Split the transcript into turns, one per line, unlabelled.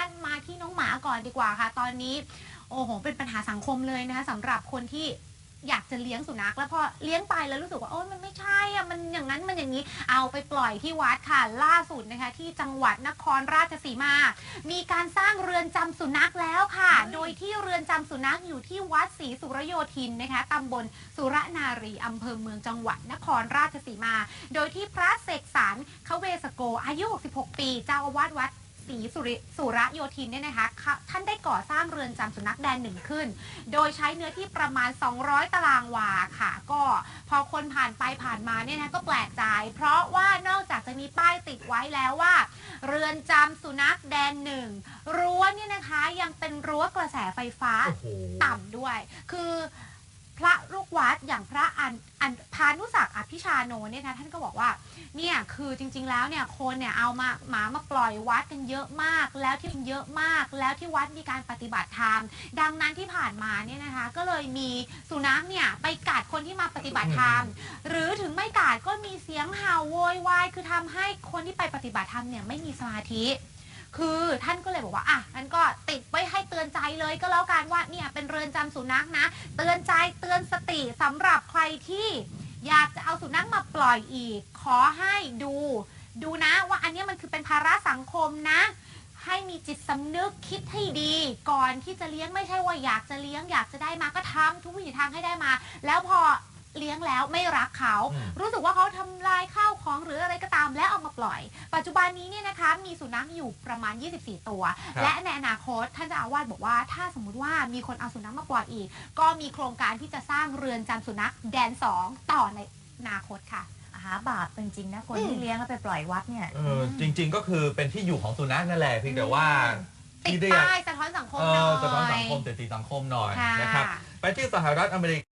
าตมาที่น้องหมาก่อนดีกว่าค่ะ ตอนนี้ โอ้โห เป็นปัญหาสังคมเลยนะคะสำหรับคนที่อยากจะเลี้ยงสุนัขแล้วพอเลี้ยงไปแล้วรู้สึกว่าโอ้ยมันไม่ใช่อะมันอย่างนั้นมันอย่างนี้เอาไปปล่อยที่วัดค่ะล่าสุดนะคะ ที่จังหวัดนครราชสีมา มีการสร้างเรือนจำสุนัขแล้วค่ะ โดยที่เรือนจำสุนัขอยู่ที่วัดศรีสุรโยธินนะคะตำบลสุรนารีอำเภอเมืองจังหวัดนครราชสีมา โดยที่พระเสกสรรเขาเวสโกอายุ 66 ปี เจ้าอาวาสวัด ศรีสุริสุระโยธินเนี่ยนะคะเขาท่านได้ก่อสร้างเรือนจำสุนัขแดนหนึ่งขึ้น โดยใช้เนื้อที่ประมาณ 200 ตารางวาค่ะ ก็พอคนผ่านไปผ่านมาเนี่ยนะก็แปลกใจ เพราะว่านอกจากจะมีป้ายติดไว้แล้วว่า เรือนจำสุนัขแดนหนึ่งรั้วเนี่ยนะคะยังเป็นรั้วกระแสไฟฟ้า
โอ้โห
ต่ำด้วย คือพระลูกวัดอย่างพระอันอันพานุศักดิ์อภิชาโนเนี่ยนะท่านก็บอกว่าเนี่ยคือจริง ๆ แล้วเนี่ยคนเนี่ยเอามาหมามาปล่อยวัดกันเยอะมาก แล้วที่เยอะมาก แล้วที่วัดมีการปฏิบัติธรรมดังนั้นที่ผ่านมาเนี่ยนะคะ ก็เลยมีสุนัขเนี่ยไปกัดคนที่มาปฏิบัติธรรมหรือถึงไม่กัดก็มีเสียงเห่าโวยวายคือทำให้คนที่ไปปฏิบัติธรรมเนี่ยไม่มีสมาธิคือท่านก็เลยบอกว่าอะงั้นก็ติดไว้ให้เตือนใจเลยก็แล้วกันว่าเนี่ยเป็นเรือนจำสุนัขนะ เตือนใจเตือนสติสำหรับใครที่ อยากจะเอาสุนัขมาปล่อยอีก ขอให้ดู ดูนะว่าอันเนี้ยมันคือเป็นภาระสังคมนะ ให้มีจิตสำนึกคิดให้ดี ก่อนที่จะเลี้ยงไม่ใช่ว่าอยากจะเลี้ยง อยากจะได้มาก็ทำทุกวิถีทางให้ได้มา แล้วพอเลี้ยงแล้วไม่รักเขา
อืม
รู้สึกว่าเขาทำลาย ข้าวของหรืออะไรก็ตามแล้วเอามาปล่อย ปัจจุบันนี้เนี่ยนะคะมีสุนัขอยู่ประมาณ 24 ตัว
ครับ
และในอนาคตท่านเจ้าอาวาสบอกว่า ถ้าสมมุติว่ามีคนเอาสุนัขมาปล่อยอีก ก็มีโครงการที่จะสร้างเรือนจำสุนัขแดน 2 ต่อในอนาคตค่ะ
หาบาปจริงๆนะคน
อืม
ที่เลี้ยงแล้วไปปล่อยวัดเนี่ย
เออจริง ๆ ก็คือเป็นที่อยู่ของสุนัขนั่นแหละเพียงแต่ว่า
ติด
ที่เรียก
ป้ายสะท้อนสังคม
เอ
หน่อ
อย สะท้อนสังคมแต่ตีสังคมหน่อย
ค่ะ
นะครับ ไปที่สหรัฐอเมริกา